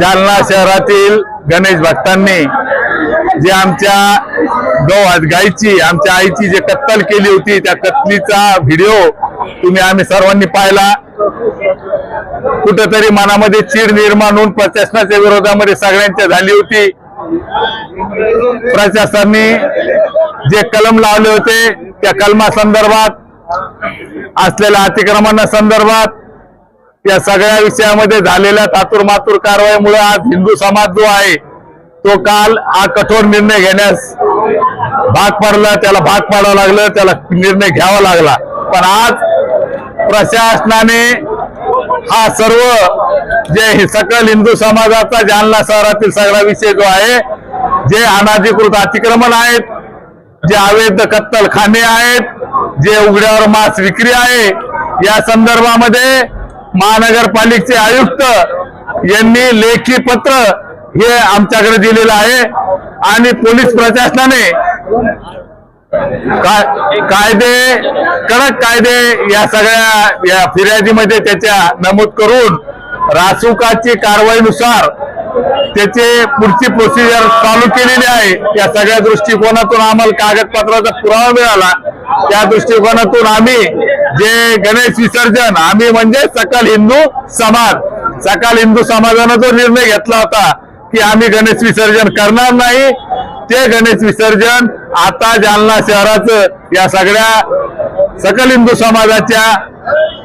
जालना शहरातील गणेश भक्तांनी जे आमच्या गौ गायची आमच्या आईची जे कत्तल केली होती त्या कत्तलीचा व्हिडिओ तुम्ही आम्ही सर्वांनी पाहिला. कुठंतरी मनामध्ये चीड निर्माण होऊन प्रशासनाच्या विरोधामध्ये सगळ्यांच्या झाली होती. प्रशासनाने जे कलम लावले होते त्या कलमा संदर्भात असलेल्या अतिक्रमणा संदर्भात या सगळ्या विषयामध्ये झालेल्या तातूर मातूर कारवाईमुळे आज हिंदू समाज जो आहे तो काल हा कठोर निर्णय घेण्यास भाग पडला. त्याला भाग पाडावं लागलं त्याला निर्णय घ्यावा लागला. पण आज प्रशासनाने हा सर्व जे हे सकल हिंदू समाजाचा जालना शहरातील सगळा विषय जो आहे जे अनाधिकृत अतिक्रमण आहेत जे अवैध कत्तलखाने आहेत जे उघड्यावर मांस विक्री आहे या संदर्भामध्ये महानगरपालिकेचे आयुक्त यांनी लेखी पत्र हे आमच्याकडे दिलेलं आहे आणि पोलीस प्रशासनाने काय- कायदे कडक कायदे या सगळ्या या फिर्यादीमध्ये त्याच्या नमूद करून रासुकाची कारवाईनुसार त्याचे पुढची प्रोसिजर चालू केलेली आहे. या सगळ्या दृष्टिकोनातून आम्हाला कागदपत्राचा पुरावा मिळाला. त्या दृष्टिकोनातून आम्ही जे गणेश विसर्जन. आम्ही म्हणजे सकल हिंदू समाज. सकल हिंदू समाजानं जो निर्णय घेतला होता की आम्ही गणेश विसर्जन करणार नाही ते गणेश विसर्जन आता जालना शहराचं या सगळ्या सकल हिंदू समाजाच्या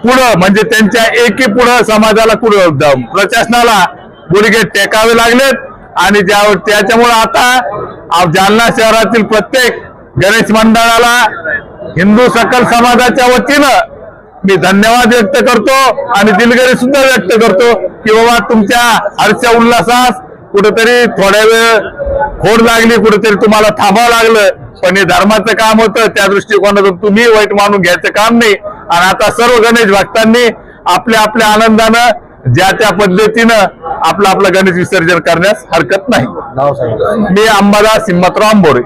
पुढं म्हणजे त्यांच्या एकी पुढं समाजाला पुढं प्रशासनाला गुडघे टेकावे लागलेत आणि ज्या त्याच्यामुळे आता जालना शहरातील प्रत्येक गणेश मंडळाला हिंदू सकल समाजाच्या वतीनं मी धन्यवाद व्यक्त करतो आणि दिलगिरी सुद्धा व्यक्त करतो की बाबा तुमच्या हर्ष उल्हासास कुठेतरी थोड्या वेळ खोड लागली कुठेतरी तुम्हाला थांबावं लागलं. पण हे धर्माचं काम होतं त्या दृष्टिकोनातून तुम्ही वाईट मानून घ्यायचं काम नाही. आणि आता सर्व गणेश भक्तांनी आपल्या आपल्या आनंदानं ज्या त्या पद्धतीनं आपलं आपलं गणेश विसर्जन करण्यास हरकत नाही. मी अंबादास हिम्मतराव आंबोरे